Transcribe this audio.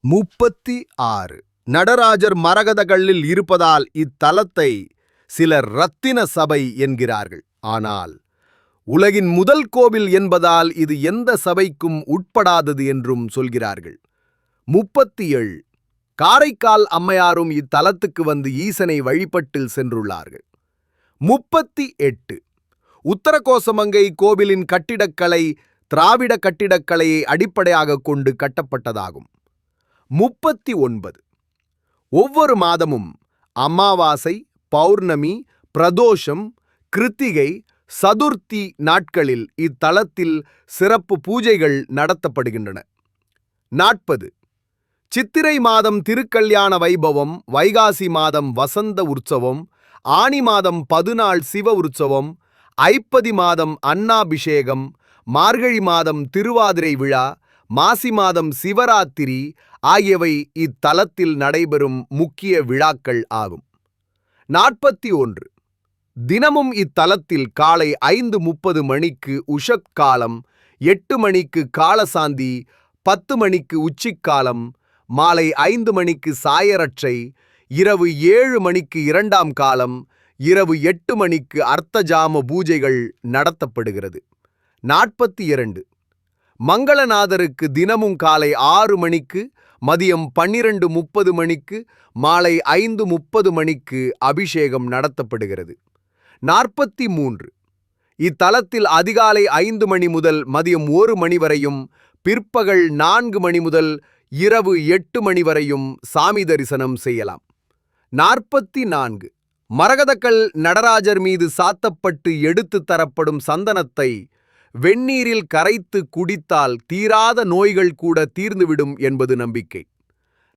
முப்பத்தி ஆறு. நடராஜர் மரகதகளில் இருப்பதால் இத்தலத்தை சிலர் ரத்தின சபை என்கிறார்கள். ஆனால் உலகின் முதல் கோவில் என்பதால் இது எந்த சபைக்கும் உட்படாதது என்றும் சொல்கிறார்கள். முப்பத்தி ஏழு. காரைக்கால் அம்மையாரும் இத்தலத்துக்கு வந்து ஈசனை வழிபட்டில் சென்றுள்ளார்கள். முப்பத்தி எட்டு. உத்தரகோசமங்கை கோவிலின் கட்டிடக்கலை திராவிட கட்டிடக்கலையை அடிப்படையாகக் கொண்டு கட்டப்பட்டதாகும். முப்பத்தி ஒன்பது. ஒவ்வொரு மாதமும் அமாவாசை பௌர்ணமி பிரதோஷம் கிருத்திகை சதுர்த்தி நாட்களில் இத்தலத்தில் சிறப்பு பூஜைகள் நடத்தப்படுகின்றன. நாற்பது. சித்திரை மாதம் திருக்கல்யாண வைபவம் வைகாசி மாதம் வசந்த உற்சவம் ஆனி மாதம் பதுநாள் சிவ உற்சவம் ஐப்பதி மாதம் அன்னாபிஷேகம் மார்கழி மாதம் திருவாதிரை விழா மாசி மாதம் சிவராத்திரி ஆகியவை இத்தலத்தில் நடைபெறும் முக்கிய விழாக்கள் ஆகும். நாற்பத்தி ஒன்று தினமும் இத்தலத்தில் காலை ஐந்து முப்பது மணிக்கு உஷத் காலம் எட்டு மணிக்கு காலசாந்தி பத்து மணிக்கு உச்சிக்காலம் மாலை ஐந்து மணிக்கு சாயரட்சை இரவு ஏழு மணிக்கு இரண்டாம் காலம் இரவு எட்டு மணிக்கு அர்த்தஜாம பூஜைகள் நடத்தப்படுகிறது. நாற்பத்தி இரண்டு. மங்களநாதருக்கு தினமும் காலை ஆறு மணிக்கு மதியம் பன்னிரண்டு முப்பது மணிக்கு மாலை ஐந்து முப்பது மணிக்கு அபிஷேகம் நடத்தப்படுகிறது. நாற்பத்தி மூன்று இத்தலத்தில் அதிகாலை ஐந்து மணி முதல் மதியம் ஒரு மணி வரையும் பிற்பகல் நான்கு மணி முதல் இரவு எட்டு மணி வரையும் சாமி தரிசனம் செய்யலாம். நாற்பத்தி நான்கு மரகதக்கல் நடராஜர் மீது சாத்தப்பட்டு எடுத்து தரப்படும் சந்தனத்தை வெந்நீரில் கரைத்து குடித்தால் தீராத நோய்கள் கூட தீர்ந்துவிடும் என்பது நம்பிக்கை.